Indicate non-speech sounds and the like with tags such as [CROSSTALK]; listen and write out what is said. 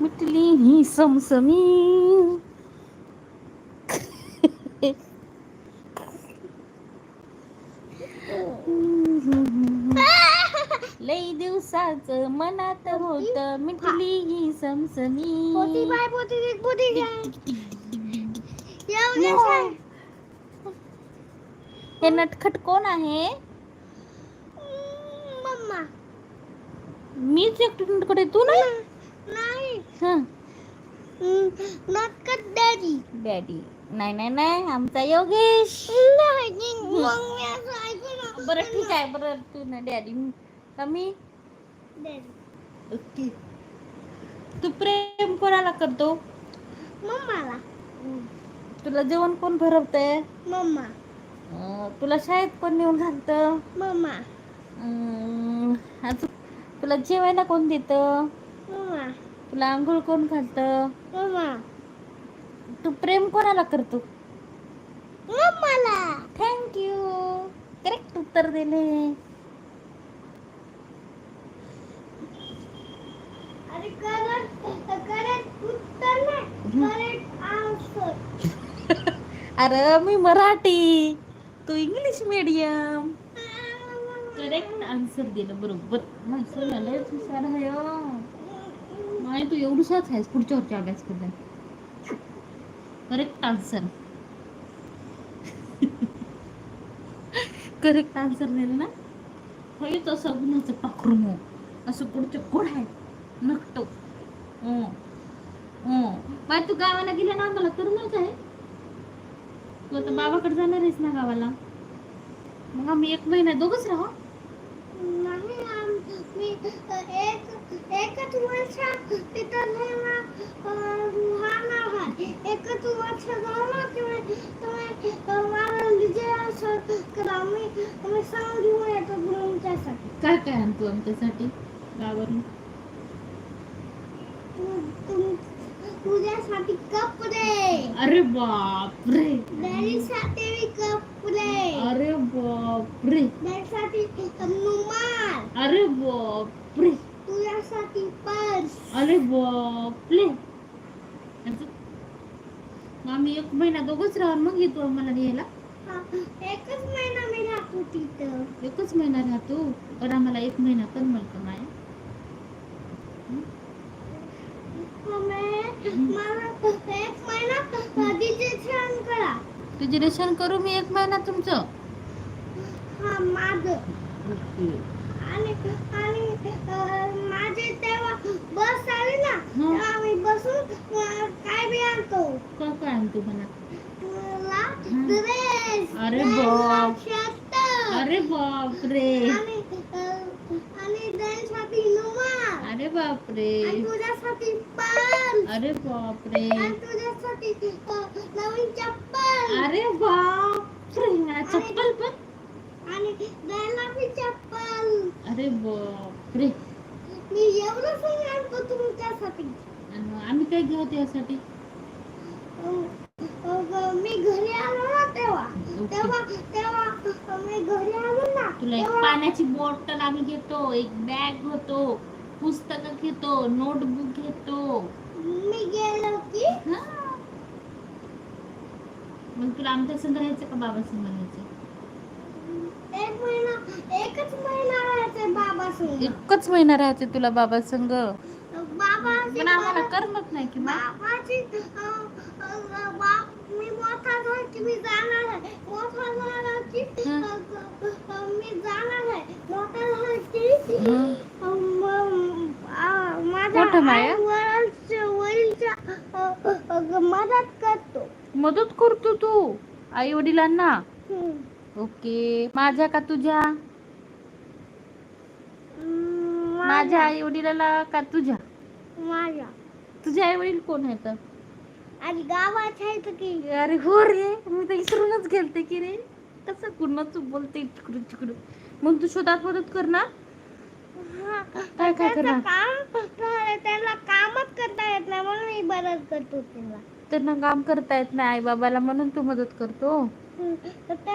मिटली ही समसमी. लई दिवसाच मनात होत मिटली ही समसमी. पोती बाय पोती पोती. हे नटखट कोण आहे? मम्मा. मीच एकटी नटखट आहे तू नाही? नाही. हं. डॅडी. डॅडी. नाही नाही नाही आमचा योगेश. नाही मग मी असं ऐकू ना बरं ठीक आहे बरं तू ना डॅडी. कमी डॅडी. ओके. तू प्रेम कोणाला करतो? मम्माला. तुला जेवण कोण भरवतंय? मम्मा. तुला शाळेत कोण नेऊन घालतं? मम्मा अजून? तुला जेवायला कोण देतं? मम्मा तुला आंघोळ कोण घालतं? मम्मा तू प्रेम कोणाला करतो? मम्माला थँक्यू करेक्ट उत्तर दिले. उत्तर नाही. [LAUGHS] अरे मी मराठी. तू इंग्लिश मीडियम करेक्ट आन्सर दिलं बरोबर. नाही हुशार आहे हो. नाही तू एवढूसाच आहेस पुढच्या वरच्या अभ्यास करणार करेक्ट आन्सर करेक्ट आन्सर दिलं ना? हेच असं गुणाचं पाखरून असं पुढचं कोण आहे? नकटो. बाय तू गावाला गेलं ना मला तरुणच आहे? तू आता बाबाकडे जाणार आहेस ना गावाला? मग आम्ही एक महिना दोघच राहू. नाही आम- मी एक एकच वर्ष तिथं नेहमी, अं, राहणार आहे. एकच वर्ष झालं की मी तुम्ही मला विजय असं करा. मी मी सांग घेऊन येतो तुमच्यासाठी. काय काय आणतो आमच्यासाठी? गावावरून? तुम- तुझ्यासाठी कपडे अरे बापरे. डॅडीसाठी मी कपडे अरे बापरे. डॅडीसाठी रुमाल अरे बापरे. तुझ्यासाठी पर्स. अरे बापरे. आम्ही एक महिना दोघच राहून मग येतो आम्हाला घ्यायला हा, एकच महिना मी राहतो तिथं. एकच महिना राहतो पण आम्हाला एक महिना पण मला नाही. डिजिटेशन करा मी एक महिना तुमचं हा माझं आणि माझे तेव्हा बस आली ना हं. मी बसून काय बी आणतो काय काय आणतो मला तुला. ड्रेस अरे बाप. अरे बापरे आणि अं, आणि त्यांच्यासाठी रुमाल अरे बापरे. तुझ्यासाठी अरे बापरे. तुझ्यासाठी नवीन चप्पल. अरे बापरे चप्पल पण. आणि द्यायला चप्पल. अरे बापरे. मी एवढं सगळं आणतो तुमच्यासाठी. आम्ही काय घेऊ त्यासाठी? मी घरी आलो ना तेव्हा. तेव्हा तेव्हा मी घरी आलो ना तुला एक पाण्याची बॉटल आम्ही घेतो एक बॅग घेतो. पुस्तक घेतो नोटबुक घेतो. मी गेलो की? हा. मग तुला आमच्या संग राहायचं का बाबा संग राहायचं एक महिना एकच महिना राहायचे बाबा संग एकच महिना राहायचं तुला बाबा संग बाबा पण आम्हाला करमत नाही की बा बाबाची अं, अं, बा- मी मोठा झाला की मी जाणार आहे. मोठा झाला की हं. अं, अं, मी जाणार आहे. मोठा झाला की हं. मोठं माया? मदत करतो. मदत करतो तू आई वडिलांना. ओके. माझ्या का तुझ्या? माझ्या आई वडिलाला का तुझ्या? माझ्या. तुझे आई वडील कोण आहेत? आणि गावात आहे तर की? अरे हो रे मी तर इसरूनच गेलते की रे. कसं कुणाच बोलते तिकडून तिकडून. मग तू शोधात मदत कर ना हा, काय काय करणार? काम त्यांना कामच करता येत नाही म्हणून मी मदत करतो त्यांना त्यांना काम करता येत नाही आई बाबाला म्हणून तू मदत करतो. तर त्या